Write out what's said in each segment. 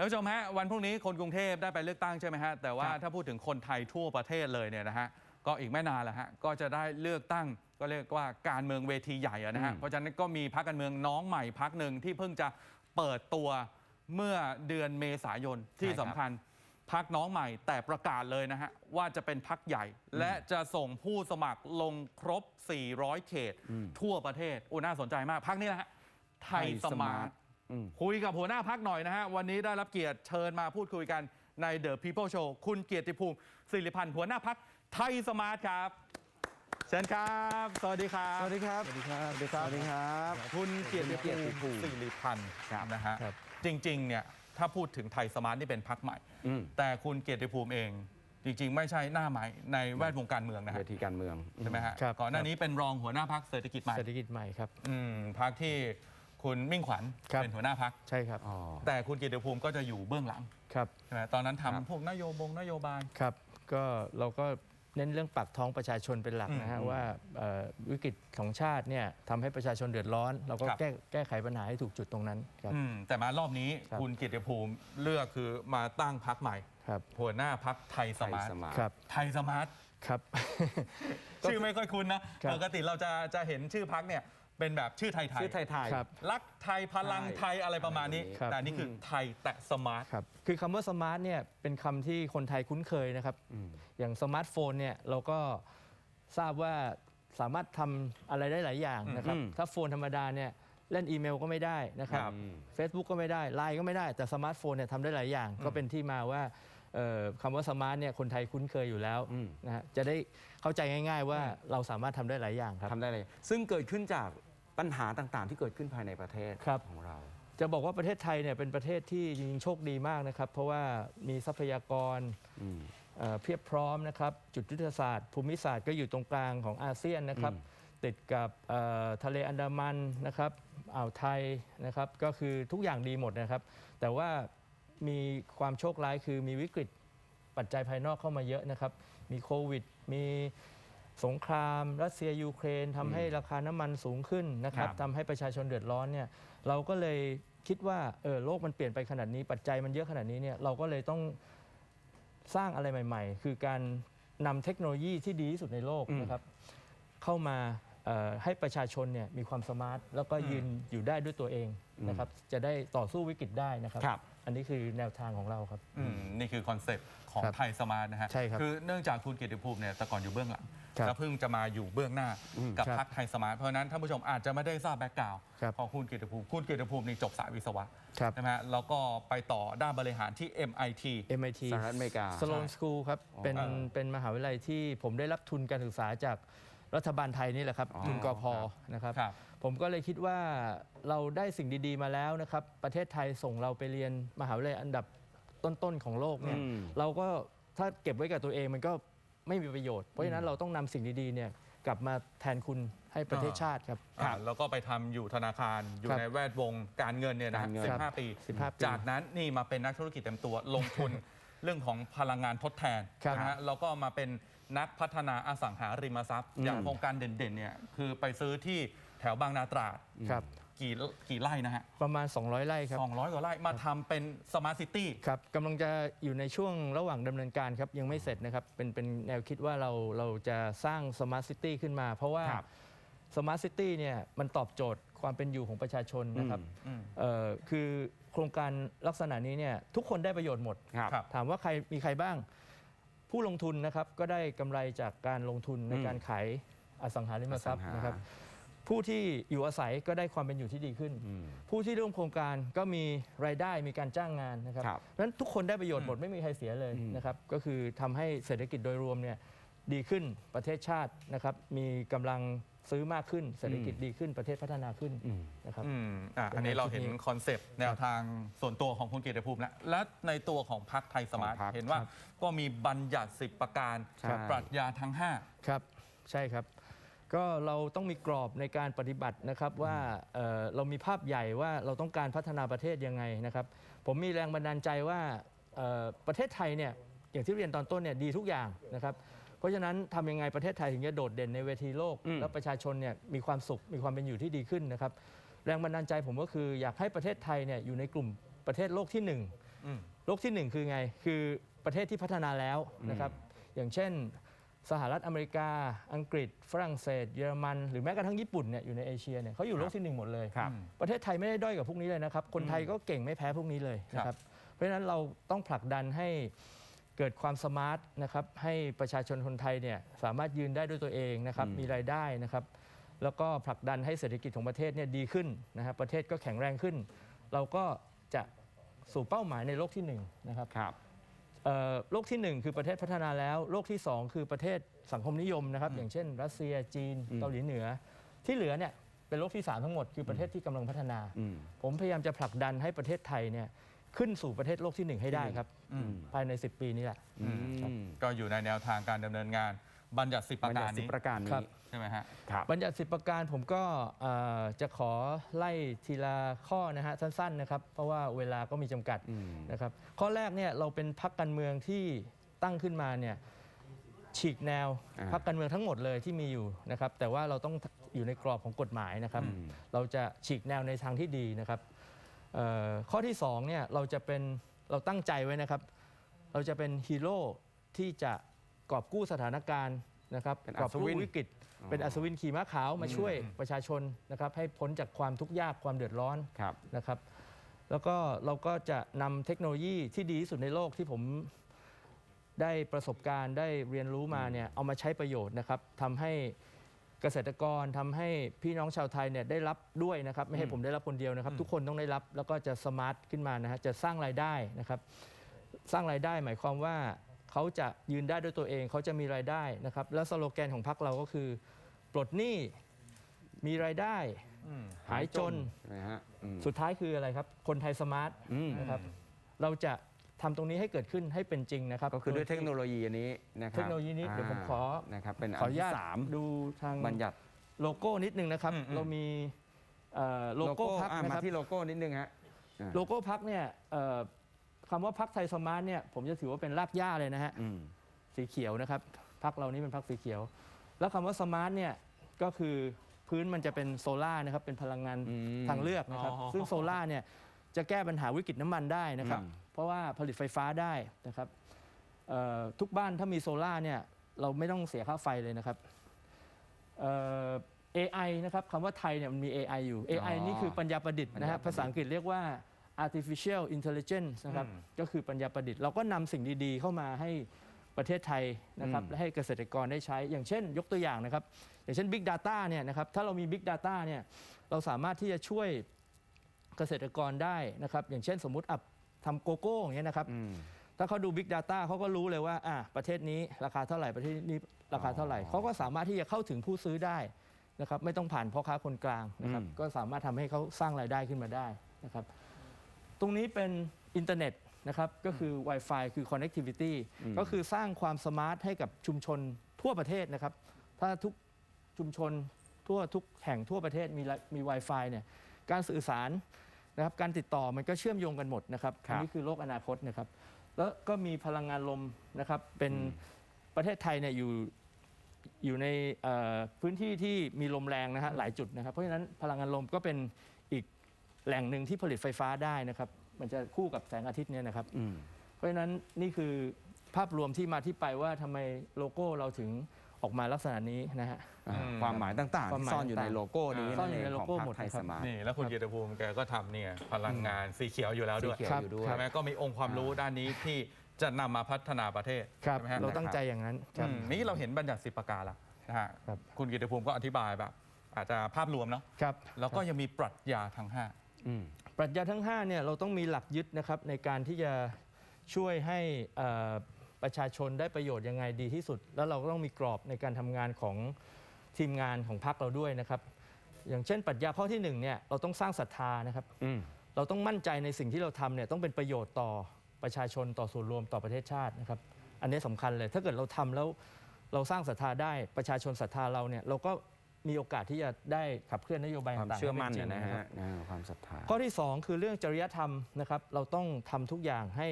ท่านผู้ชมฮะวันพรุ่งนี้คนกรุงเทพได้ไปเลือกตั้งใช่ไหมฮะแต่ว่าครับถ้าพูดถึงคนไทยทั่วประเทศเลยเนี่ยนะฮะก็อีกไม่นานแล้วฮะก็จะได้เลือกตั้งก็เรียกว่าการเมืองเวทีใหญ่อะนะฮะอืมเพราะฉะนั้นก็มีพรรคการเมืองน้องใหม่พรรคหนึ่งที่เพิ่งจะเปิดตัวเมื่อเดือนเมษายนที่สำคัญพรรคน้องใหม่แต่ประกาศเลยนะฮะว่าจะเป็นพรรคใหญ่ และจะส่งผู้สมัครลงครบ 400 เขต ทั่วประเทศโอ้น่าสนใจมากพรรคนี้นะฮะไทยสมาร์ทอืม คุยกับหัวหน้าพักหน่อยนะฮะ วันนี้ได้รับเกียรติเชิญมาพูดคุยกันใน The People Show คุณเกียรติภูมิสิริพันธ์หัวหน้าพักไทยสมาร์ทครับ เชิญครับ สวัสดีครับ สวัสดีครับ สวัสดีครับ สวัสดีครับ สวัสดีครับ คุณเกียรติคุณเกียรติภูภูมิมิสิริพันธ์ครับนะฮะครับจริงๆ เนี่ยถ้าพูดถึงไทยสมาร์ทนี่เป็นพักใหม่อืมแต่คุณเกียรติภูมิเองจริงๆ ไม่ใช่หน้าใหม่ในแวดวงการเมืองนะเวฮะทีการเมืองใช่ไหมฮะครับก่อนหน้านี้เป็นรองหัวหน้าพักเศรษฐกิจใหม่เศรษฐกิจใหม่ครับอืมพักที่ คุณมิ่งขวัญครับ เป็นหัวหน้าพัก ใช่ครับ อ๋อ แต่คุณเกียรติภูมิก็จะอยู่เบื้องหลังครับ ใช่ไหมตอนนั้นครับทำพวกนโยบงนโยบาย ครับ ก็เราก็เน้นเรื่องปากท้องประชาชนเป็นหลักนะฮะอืมว่าเอ่อวิกฤตของชาติเนี่ยทำให้ประชาชนเดือดร้อน เราก็ครับ แก้แก้ไขปัญหาให้ถูกจุดตรงนั้นครับ อืมแต่มารอบนี้ครับ คุณเกียรติภูมิเลือกคือมาตั้งพักใหม่ ครับหัวหน้าพักไทยสไทยมาร์ทสมาร์ท ครับไทยสมาร์ท ครับ ชื่อไม่ค่อยคุ้นนะ ครับ ปกติเราจะจะเห็นชื่อพักเนี่ย เป็นแบบชื่อไทยไทยชื่อไทยไทย ครับ รักไทยพลังไทยอะไรประมาณนี้ ครับ แต่นี่คือไทยแต่สมาร์ท ครับ คือคำว่าสมาร์ทเนี่ยเป็นคำที่คนไทยคุ้นเคยนะครับ อย่างสมาร์ทโฟนเนี่ยเราก็ทราบว่าสามารถทำอะไรได้หลายอย่างนะครับ อืม ถ้าโฟนธรรมดาเนี่ยเล่นอีเมลก็ไม่ได้นะครับ ครับ Facebook ก็ไม่ได้ไลน์ก็ไม่ได้ แต่สมาร์ทโฟนเนี่ยทำได้หลายอย่าง ก็เป็นที่มาว่าเอ่อคำว่าสมาร์ทเนี่ยคนไทยคุ้นเคยอยู่แล้วอืม นะฮะจะได้เข้าใจง่าย ๆ ว่าเราสามารถทำได้หลายอย่างครับ ทำได้เลย ซึ่งเกิดขึ้นจาก ปัญหาต่างๆ ที่เกิดขึ้นภายในประเทศครับ ของเรา จะบอกว่าประเทศไทยเนี่ยเป็นประเทศที่จริงๆโชคดีมากนะครับ เพราะว่ามีทรัพยากรอืม เอ่อเพียบพร้อมนะครับ จุดยุทธศาสตร์ ภูมิศาสตร์ก็อยู่ตรงกลางของอาเซียนนะครับอืมติดกับเอ่อทะเลอันดามันนะครับอ่าวไทยนะครับ ก็คือทุกอย่างดีหมดนะครับ แต่ว่ามีความโชคร้ายคือมีวิกฤตปัจจัยภายนอกเข้ามาเยอะนะครับ มีโควิด มี สงคราม รัสเซียยูเครนทำให้ราคาน้ำมันสูงขึ้นนะครับครับทำให้ประชาชนเดือดร้อนเนี่ยเราก็เลยคิดว่าเออโลกมันเปลี่ยนไปขนาดนี้ปัจจัยมันเยอะขนาดนี้เนี่ยเราก็เลยต้องสร้างอะไรใหม่ ๆ คือการนำเทคโนโลยีที่ดีที่สุดในโลกอืมนะครับเข้ามาเอ่อให้ประชาชนเนี่ยมีความสมาร์ท แล้วก็ยืนอยู่ได้ด้วยตัวเองนะครับจะได้ต่อสู้วิกฤตได้นะครับครับอันนี้คือแนวทางของเราครับอืมนี่คือคอนเซปต์ของครับไทยสมาร์ทนะฮะใช่ครับคือเนื่องจากคุณเกียรติภูมิเนี่ยแต่ก่อนอยู่เบื้องหลัง ครับแล้วเพิ่งจะมาอยู่เบื้องหน้าอืมกับครับพักไทยสมาร์ทเพราะฉะนั้นท่านผู้ชมอาจจะไม่ได้ทราบแบ็กกราวด์ครับของคุณเกียรติภูมิคุณเกียรติภูมินี่จบสายวิศวะครับ ใช่ไหมฮะแล้วก็ไปต่อด้านบริหารที่ MIT MIT สหรัฐอเมริกา สโลนสคูลครับอ๋อเป็นเออเป็นมหาวิทยาลัยที่ผมได้รับทุนการศึกษาจากรัฐบาลไทยนี่แหละครับ อ๋อทุนกพครับนะครับ ครับ ผมก็เลยคิดว่าเราได้สิ่งดีๆมาแล้วนะครับ ประเทศไทยส่งเราไปเรียนมหาวิทยาลัยอันดับต้นๆของโลกเนี่ยอืม เราก็ถ้าเก็บไว้กับตัวเองมันก็ ไม่มีประโยชน์ เพราะฉะนั้นเราต้องนำสิ่งดีๆเนี่ยกลับมาแทนคุณให้ประเทศชาติครับ อ่าแล้วก็ไปทำอยู่ธนาคารอยู่ครับในแวดวงการเงินเนี่ยนะการเงินสิบห้าปี 15ปีจากนั้นนี่มาเป็นนักธุรกิจเต็มตัวลงทุน เรื่องของพลังงานทดแทนครับนะฮะแล้วก็มาเป็นนักพัฒนาอสังหาริมทรัพย์ อย่างโครงการเด่นๆเนี่ยคือไปซื้อที่ แถวบางนาตราดครับกี่กี่ไร่นะฮะประมาณ 200 ไร่ครับสองร้อยกว่าไร่มาทำเป็นสมาร์ทซิตี้ ครับกำลังจะอยู่ในช่วงระหว่างดำเนินการครับ ยังไม่เสร็จนะครับ เป็นเป็นแนวคิดว่าเราเราจะสร้างสมาร์ทซิตี้ขึ้นมา เพราะว่าครับสมาร์ทซิตี้เนี่ยมันตอบโจทย์ความเป็นอยู่ของประชาชนนะครับอืม เอ่อคือโครงการลักษณะนี้เนี่ยทุกคนได้ประโยชน์หมด ครับครับถามว่าใครมีใครบ้าง ผู้ลงทุนนะครับก็ได้กำไรจากการลงทุนในอืมการขายอสังหาริมทรัพย์อสังหานนะครับ ผู้ที่อยู่อาศัยก็ได้ความเป็นอยู่ที่ดีขึ้นอืมผู้ที่ร่วมโครงการก็มีรายได้มีการจ้างงานนะครับครับ เพราะฉะนั้นทุกคนได้ประโยชน์หมดไม่มีใครเสียเลยอืมนะครับก็คือทำให้เศรษฐกิจโดยรวมเนี่ยดีขึ้นประเทศชาตินะครับมีกำลังซื้อมากขึ้น เศรษฐกิจดีขึ้นประเทศพัฒนาขึ้นอืมนะครับ อืมอะอันนี้เราเห็นคอนเซปต์แนวทางส่วนตัวของคุณเกียรติภูมิแล้วและในตัวของพรรคไทยสมาร์ทของพรรคเห็นว่าครับก็มีบัญญัติ 10 ประการใช่ปรัชญาทั้งครับ ใช่ครับ ก็เราต้องมีกรอบในการปฏิบัตินะครับว่าเอ่อเรามีภาพใหญ่ว่าเราต้องการพัฒนาประเทศยังไงนะครับ ผมมีแรงบันดาลใจว่าเอ่อประเทศไทยเนี่ยอย่างที่เรียนตอนต้นเนี่ยดีทุกอย่างนะครับ เพราะฉะนั้นทำยังไงประเทศไทยถึงจะโดดเด่นในเวทีโลกอืมแล้วประชาชนเนี่ยมีความสุขมีความเป็นอยู่ที่ดีขึ้นนะครับ แรงบันดาลใจผมก็คืออยากให้ประเทศไทยเนี่ยอยู่ในกลุ่มประเทศโลกที่หนึ่งอืมโลกที่หนึ่งคือไง คือประเทศที่พัฒนาแล้วนะครับ อย่างเช่น สหรัฐอเมริกา อังกฤษ ฝรั่งเศส เยอรมัน หรือแม้กระทั่งญี่ปุ่นเนี่ยอยู่ในเอเชียเนี่ยเขาอยู่โลกที่หนึ่งหมดเลย ครับ ประเทศไทยไม่ได้ด้อยกับพวกนี้เลยนะครับ คนไทยก็เก่งไม่แพ้พวกนี้เลยนะครับ เพราะฉะนั้นเราต้องผลักดันให้เกิดความสมาร์ทนะครับ ให้ประชาชนคนไทยเนี่ยสามารถยืนได้ด้วยตัวเองนะครับอืมมีรายได้นะครับ แล้วก็ผลักดันให้เศรษฐกิจของประเทศเนี่ยดีขึ้นนะครับ ประเทศก็แข็งแรงขึ้น เราก็จะสู่เป้าหมายในโลกที่หนึ่งนะครับ ครับ เอ่อโลกที่1คือประเทศพัฒนาแล้ว โลกที่2คือประเทศสังคมนิยมนะครับ อย่างเช่น รัสเซียจีนอืมเกาหลีเหนือ ที่เหลือเนี่ยเป็นโลกที่3ทั้งหมดคือประเทศที่กำลังพัฒนา อืม ผมพยายามจะผลักดันให้ประเทศไทยเนี่ยขึ้นสู่ประเทศโลกที่1ให้ได้ครับอืมภายใน 10 ปีนี้แหละ อืม ก็อยู่ในแนวทางการดำเนินงาน บัญญัติสิบปประระกาการรสินี้ประการครันี้บ ใช่ไหมฮะ ครับ บัญญัติสิประการผมก็เอ่อจะขอไล่ทีละข้อนะฮะสั้นๆนะครับ เพราะว่าเวลาก็มีจำกัดอืม นะครับข้อแรกเนี่ยเราเป็นพักการเมืองที่ตั้งขึ้นมาเนี่ยฉีกแนวอ่าพักการเมืองทั้งหมดเลยที่มีอยู่นะครับแต่ว่าเราต้องอยู่ในกรอบของกฎหมายนะครับ อืม เราจะฉีกแนวในทางที่ดีนะครับเอ่อข้อที่สองเนี่ยเราจะเป็นเราตั้งใจไว้นะครับ เราจะเป็นฮีโร่ที่จะ กอบกู้สถานการณ์นะครับเป็นกอบอัศวิกู้นวิกฤต เป็นอัศวินขี่ม้าขาวมาช่วยประชาชนนะครับให้พ้นจากความทุกข์ยากความเดือดร้อน ครับ นะครับแล้วก็เราก็จะนำเทคโนโลยีที่ดีที่สุดในโลกที่ผมได้ประสบการณ์ได้เรียนรู้มาเนี่ยเอามาใช้ประโยชน์นะครับทำให้เกษตรกรทำให้พี่น้องชาวไทยเนี่ยได้รับด้วยนะครับไม่ให้ผมได้รับคนเดียวนะครับ ทุกคนต้องได้รับแล้วก็จะสมาร์ทขึ้นมานะฮะจะสร้างรายได้นะครับ สร้างรายได้หมายความว่า เขาจะยืนได้ด้วยตัวเองเขาจะมีรายได้นะครับ แล้วสโลแกนของพรรคเราก็คือ ปลดหนี้มีรายได้ อืมหายจน นะฮะอืมสุดท้ายคืออะไรครับ คนไทยสมาร์ทอืมนะครับเราจะทำตรงนี้ให้เกิดขึ้นให้เป็นจริงนะครับก็คือด้วยเทคโนโลยีอันนี้นะครับเทคโนโลยีนี้เดี๋ยวผมขอ นะครับเป็นขออนุญาตที่สามดูทางบัญญัติ โลโก้นิดนึงนะครับ อืมอืม เรามีเอ่อโลโก้พักอะนะมาครับที่โลโก้นิดนึงฮะอ่าโลโก้พักเนี่ยเอ่อ คำว่าพักไทยสมาร์ทเนี่ยผมจะถือว่าเป็นรากหญ้าเลยนะฮะอืมสีเขียวนะครับพักเรานี่เป็นพักสีเขียว แล้วคำว่าสมาร์ทเนี่ยก็คือพื้นมันจะเป็นโซล่าร์นะครับเป็นพลังงานอืมทางเลือกนะครับอ๋อซึ่งโซล่าร์เนี่ยจะแก้ปัญหาวิกฤตน้ำมันได้นะครับอืมเพราะว่าผลิตไฟฟ้าได้นะครับเอ่อทุกบ้านถ้ามีโซล่าร์เนี่ยเราไม่ต้องเสียค่าไฟเลยนะครับเอ่อ AI นะครับคำว่าไทยเนี่ยมันมี AI อยู่ AI นี่คือปัญญาประดิษฐ์นะฮะภาษาอังกฤษเรียกว่า artificial intelligence นะครับก็คือปัญญาประดิษฐ์เราก็นำสิ่งดีๆ เข้ามาให้ประเทศไทยนะครับอืมและให้เกษตรกรได้ใช้ อย่างเช่น ยกตัวอย่างนะครับ อย่างเช่น Big Data เนี่ยนะครับถ้าเรามี Big Data เนี่ยเราสามารถที่จะช่วยเกษตรกรได้นะครับ อย่างเช่นสมมุติอับทำโกโก้อย่างเงี้ยนะครับอืมถ้าเขาดู Big Data เขาก็รู้เลยว่าอะประเทศนี้ราคาเท่าไหร่ประเทศนี้ราคาเท่าไหร่อ๋อเขาก็สามารถที่จะเข้าถึงผู้ซื้อได้นะครับไม่ต้องผ่านพ่อค้าคนกลางนะครับอืมก็สามารถทำให้เขาสร้างรายได้ขึ้นมาได้นะครับ ตรงนี้เป็นอินเทอร์เน็ตนะครับ ก็คือ Wi-Fi คือ connectivity อืมก็คือสร้างความสมาร์ทให้กับชุมชนทั่วประเทศนะครับ ถ้าทุกชุมชนทั่วทุกแห่งทั่วประเทศมีไลมี Wi-Fi เนี่ยการสื่อสารนะครับการติดต่อมันก็เชื่อมโยงกันหมดนะครับครับอันนี้คือโลกอนาคตนะครับ แล้วก็มีพลังงานลมนะครับเป็นอืมประเทศไทยเนี่ยอยู่อยู่ในเอ่อพื้นที่ที่มีลมแรงนะฮะหลายจุดนะครับ เพราะฉะนั้นพลังงานลมก็เป็นอีก แหล่งหนึ่งที่ผลิตไฟฟ้าได้นะครับ มันจะคู่กับแสงอาทิตย์เนี่ยนะครับ อืม เพราะฉะนั้นนี่คือภาพรวมที่มาที่ไปว่าทำไมโลโก้เราถึงออกมาลักษณะนี้นะฮะ อ่าอืม ความหมายต่างๆความที่หมายซ่อนอยู่ในต่างๆโลโก้นี้ซ่อนอยู่ในเงโลโก้ของหมดพรรคไทยนะครับ สมาร์ทนี่แล้วคุณเกียรติภูมิแกก็ทำเนี่ยพลังงานสีเขียวอยู่แล้วด้วยสีเขียวอยู่ด้วย ใช่ไหมก็มีองค์ความรู้ด้านนี้ที่จะนำมาพัฒนาประเทศครับ ใช่ไหมฮะเราตั้งใจอย่างนั้นครับ อืมนี่เราเห็นบัญญัติสิบประการแล้วนะฮะครับ คุณกิติภูมิก็อธิบายแบบ อาจจะภาพรวมเนาะครับแล้วก็ยังมีปรัชญาทั้งห้าอืม ปรัชญาทั้ง5เนี่ยเราต้องมีหลักยึดนะครับในการที่จะช่วยให้เอ่อประชาชนได้ประโยชน์ยังไงดีที่สุด แล้วเราก็ต้องมีกรอบในการทำงานของทีมงานของพรรคเราด้วยนะครับ อย่างเช่นปรัชญาข้อที่หนึ่งเนี่ยเราต้องสร้างศรัทธานะครับอืมเราต้องมั่นใจในสิ่งที่เราทำเนี่ยต้องเป็นประโยชน์ต่อประชาชนต่อส่วนรวมต่อประเทศชาตินะครับ อันนี้สำคัญเลยถ้าเกิดเราทำแล้วเราสร้างศรัทธาได้ประชาชนศรัทธาเราเนี่ยเราก็ มีโอกาสที่จะได้ขับเคลื่อนนโยบายความต่างๆเชื่อมั่นให้ป็นะจริงฮะอ่าความศรัทธา ข้อที่ 2 คือเรื่องจริยธรรมนะครับเราต้องทำทุกอย่างให้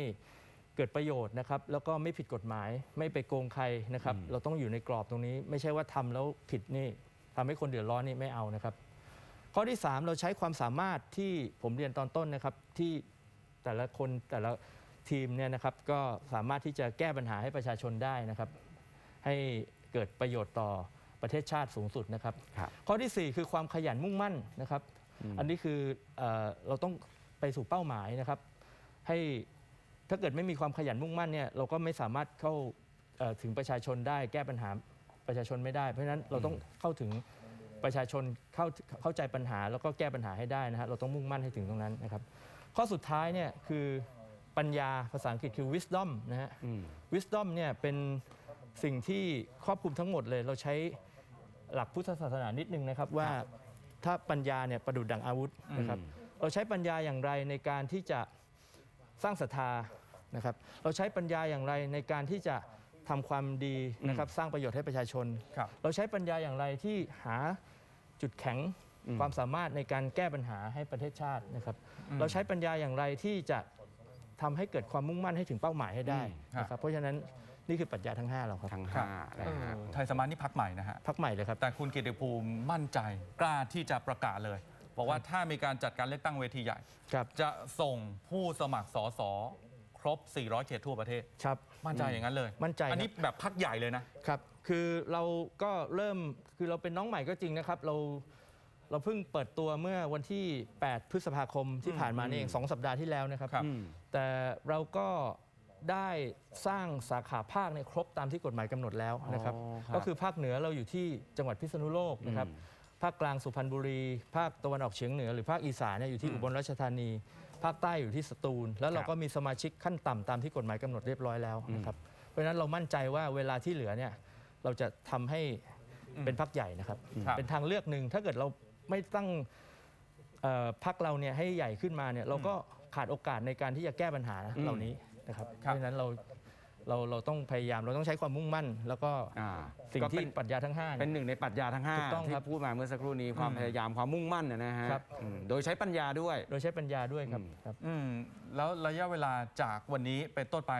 เกิดประโยชน์นะครับแล้วก็ไม่ผิดกฎหมายไม่ไปโกงใครนะครับอืมเราต้องอยู่ในกรอบตรงนี้ ไม่ใช่ว่าทำแล้วผิดนี่ทำให้คนเดือดร้อนนี่ไม่เอานะครับ ข้อที่ 3 เราใช้ความสามารถที่ผมเรียนตอนต้นนะครับที่แต่ละคนแต่ละทีมเนี่ยนะครับก็สามารถที่จะแก้ปัญหาให้ประชาชนได้นะครับ ให้เกิดประโยชน์ต่อ ประเทศชาติสูงสุดนะครับ ครับข้อทีสี่ 4 คือความขยันมุ่งมั่นนะครับ อันนี้คือเออเราต้องไปสู่เป้าหมายนะครับ ให้ถ้าเกิดไม่มีความขยันมุ่งมั่นเนี่ยเราก็ไม่สามารถเข้าเอ่อถึงประชาชนได้แก้ปัญหาประชาชนไม่ได้ เพราะฉะนั้นเราต้องเข้าถึงประชาชนเข้าเข้าใจปัญหาแล้วก็แก้ปัญหาให้ได้นะฮะเราต้องมุ่งมั่นให้ถึงตรงนั้นนะครับ ข้อสุดท้ายเนี่ยคือปัญญาภาษาอังกฤษคือ wisdom นะฮะ อืม wisdom เนี่ยเป็นสิ่งที่ครอบคลุมทั้งหมดเลย เราใช้ หลักพุทธศาสนานิดนึงนะครับว่าถ้าปัญญาเนี่ยประดุดดังอาวุธนะครับเราใช้ปัญญาอย่างไรในการที่จะสร้างศรัทธานะครับเราใช้ปัญญาอย่างไรในการที่จะทำความดีนะครับสร้างประโยชน์ให้ประชาชนครับเราใช้ปัญญาอย่างไรที่หาจุดแข็งความสามารถในการแก้ปัญหาให้ประเทศชาตินะครับ เราใช้ปัญญาอย่างไรที่จะทำให้เกิดความมุ่งมั่นให้ถึงเป้าหมายให้ได้อืมนะครับเพราะฉะนั้น นี่คือปรัชญาทั้ง 5 เราครับ ทั้งครับห้าเอนะฮะอไทยสมานนี่พักใหม่นะฮะ พักใหม่เลยครับ แต่คุณกิติภูมิมั่นใจกล้าที่จะประกาศเลย บอกว่าถ้ามีการจัดการเลือกตั้งเวทีใหญ่ ครับ จะส่งผู้สมัครสสครบ 400 เขตทั่วประเทศ ครับ มั่นใจอย่างนั้นเลยมั่นใจครับ อันนี้แบบพักใหญ่เลยนะ ครับ คือเราก็เริ่ม คือเราเป็นน้องใหม่ก็จริงนะครับ เรา เราเพิ่งเปิดตัวเมื่อวันที่ 8 พฤษภาคมที่ผ่านมานี่เอง2สัปดาห์ที่แล้วนะครับ ครับอืมแต่เราก็ ได้สร้างสาขาภาคเนี่ยครบตามที่กฎหมายกำหนดแล้วนะครับ อ๋อครับ ก็คือภาคเหนือเราอยู่ที่จังหวัดพิษณุโลกนะครับภาคกลางสุพรรณบุรี ภาคตะวันออกเฉียงเหนือหรือภาคอีสานเนี่ยอยู่ที่อุบลราชธานี ภาคใต้อยู่ที่สตูล แล้วเราก็มีสมาชิกขั้นต่ำตามที่กฎหมายกำหนดเรียบร้อยแล้วนะครับเพราะฉะนั้นเรามั่นใจว่าเวลาที่เหลือเนี่ยเราจะทำให้เป็นพักใหญ่นะครับ ครับ เป็นทางเลือกหนึ่งถ้าเกิดเราไม่ตั้ง เอ่อพักเราเนี่ยให้ใหญ่ขึ้นมาเนี่ยเราก็ขาดโอกาสในการที่จะแก้ปัญหาเหล่านี้ นะครับเพครับราะฉะนั้นเราเราเราต้องพยายามเราต้องใช้ความมุ่งมั่น แล้วก็อ่าสิ่งก็ที่ เป็นปรัชญาทั้งห้า เป็เนี่ยนหนึ่งในปรัชญาทั้งห้าถูกต้องที่ครับพูดมาเมื่อสักครู่นี้ความพยายามความมุ่งมั่นนะนะฮะครับ อืมโดยใช้ปัญญาด้วย โดยใช้ปัญญาด้วยครับอืม ครับ อืมแล้วระยะเวลาจากวันนี้เป็นต้นไป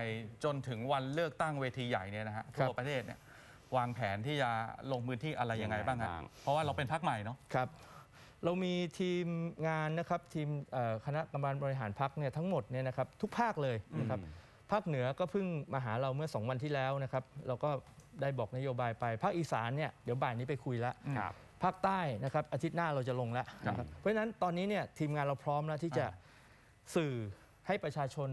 จนถึงวันเลือกตั้งเวทีใหญ่เนี่ยนะฮะครับ ทั่วประเทศเนี่ยวางแผนที่จะลงพื้นที่อะไรยังไงบ้างฮะยังไงบ้างเพราะว่าเราเป็นพักใหม่เนาะ ครับ เรามีทีมงานนะครับทีมเอ่อคณะกรรมการบริหารพักเนี่ยทั้งหมดเนี่ยนะครับทุกภาคเลยนะครับภาคเหนือก็เพิ่งมาหาเราเมื่อ 2 วันที่แล้วนะครับเราก็ได้บอกนโยบายไป ภาคอีสานเนี่ยเดี๋ยวบ่ายนี้ไปคุยแล้วครับ ภาคใต้นะครับอาทิตย์หน้าเราจะลงแล้วนะครับเพราะฉะนั้นตอนนี้เนี่ยทีมงานเราพร้อมแล้วที่จะสื่อให้ประชาชน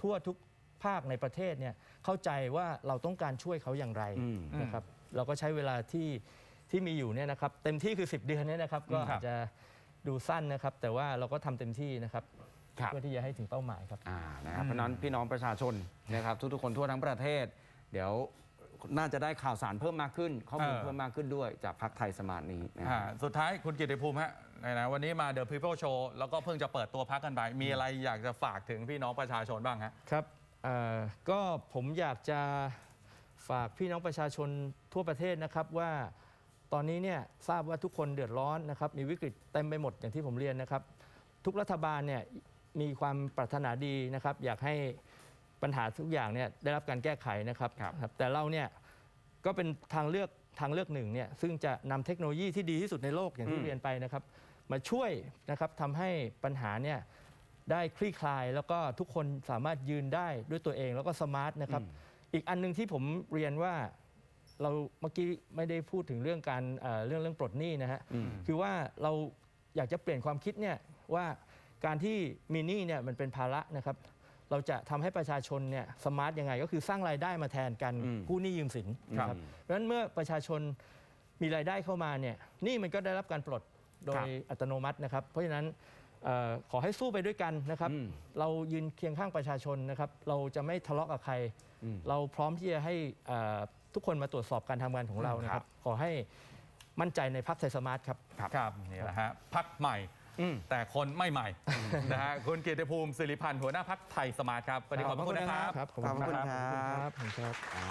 ทั่วทุกภาคในประเทศเนี่ยเข้าใจว่าเราต้องการช่วยเขาอย่างไรอืมนะครับเราก็ใช้เวลาที่ ที่มีอยู่เนี่ยนะครับเต็มที่คือ 10 เดือนเนี่ยนะครับก็ครับอาจจะดูสั้นนะครับ แต่ว่าเราก็ทำเต็มที่นะครับครับเพื่อที่จะให้ถึงเป้าหมายครับอ่านะครับเพราะฉะนั้นพี่น้องประชาชนนะครับทุกๆคนทั่วทั้งประเทศ เดี๋ยวน่าจะได้ข่าวสารเพิ่มมากขึ้น ข้อมูลเออเพิ่มมากขึ้นด้วยจากพักไทยสมานนี้นะอ่าฮะสุดท้ายคุณกิติภูมิฮะไหนๆวันนี้มา The People Show แล้วก็เพิ่งจะเปิดตัวพักกันไปมีอะไรอยากจะฝากถึงพี่น้องประชาชนบ้างฮะครับเอ่อก็ผมอยากจะฝากพี่น้องประชาชนทั่วประเทศนะครับว่า ตอนนี้เนี่ยทราบว่าทุกคนเดือดร้อนนะครับมีวิกฤตเต็มไปหมดอย่างที่ผมเรียนนะครับ ทุกรัฐบาลเนี่ยมีความปรารถนาดีนะครับ อยากให้ปัญหาทุกอย่างเนี่ยได้รับการแก้ไขนะครับครับครับแต่เราเนี่ยก็เป็นทางเลือกทางเลือกหนึ่งเนี่ยซึ่งจะนำเทคโนโลยีที่ดีที่สุดในโลกอย่างที่เรียนไปนะครับ มาช่วยนะครับทำให้ปัญหาเนี่ยได้คลี่คลาย แล้วก็ทุกคนสามารถยืนได้ด้วยตัวเองแล้วก็สมาร์ทนะครับ อีกอันหนึงที่ผมเรียนว่า เราเมื่อกี้ไม่ได้พูดถึงเรื่องการเอ่อเรื่องเรื่องปลดหนี้นะฮะอืมคือว่าเราอยากจะเปลี่ยนความคิดเนี่ยว่าการที่มีหนี้เนี่ยมันเป็นภาระนะครับ เราจะทำให้ประชาชนเนี่ยสมาร์ทยังไง ก็คือสร้างรายได้มาแทนกันอืมกู้หนี้ยืมสินนะคครัรับบเพราะฉะนั้นเมื่อประชาชนมีรายได้เข้ามาเนี่ยหนี่มันก็ได้รับการปลดโดครัยบ อัตโนมัตินะครับ เพราะฉะนั้นเอ่อขอให้สู้ไปด้วยกันนะครับอืมเรายืนเคียงข้างประชาชนนะครับ เราจะไม่ทะเลาะกับใครอืมเราพร้อมที่จะให้เอ่อ ทุกคนมาตรวจสอบการทำงานของเรานะคครัรับบขอให้มั่นใจในพักไทยสมาร์ทครับ ครับนี่แหละฮะพักใหม่อืมแต่คนไม่ใหม่นะฮะคุณกิติภูมิสิริพันธ์หัวหน้าพักไทยสมาร์ทครับวันนี้ขอบพระคุณนะครับครับขอบคุณครับขอบคุณครับอ่า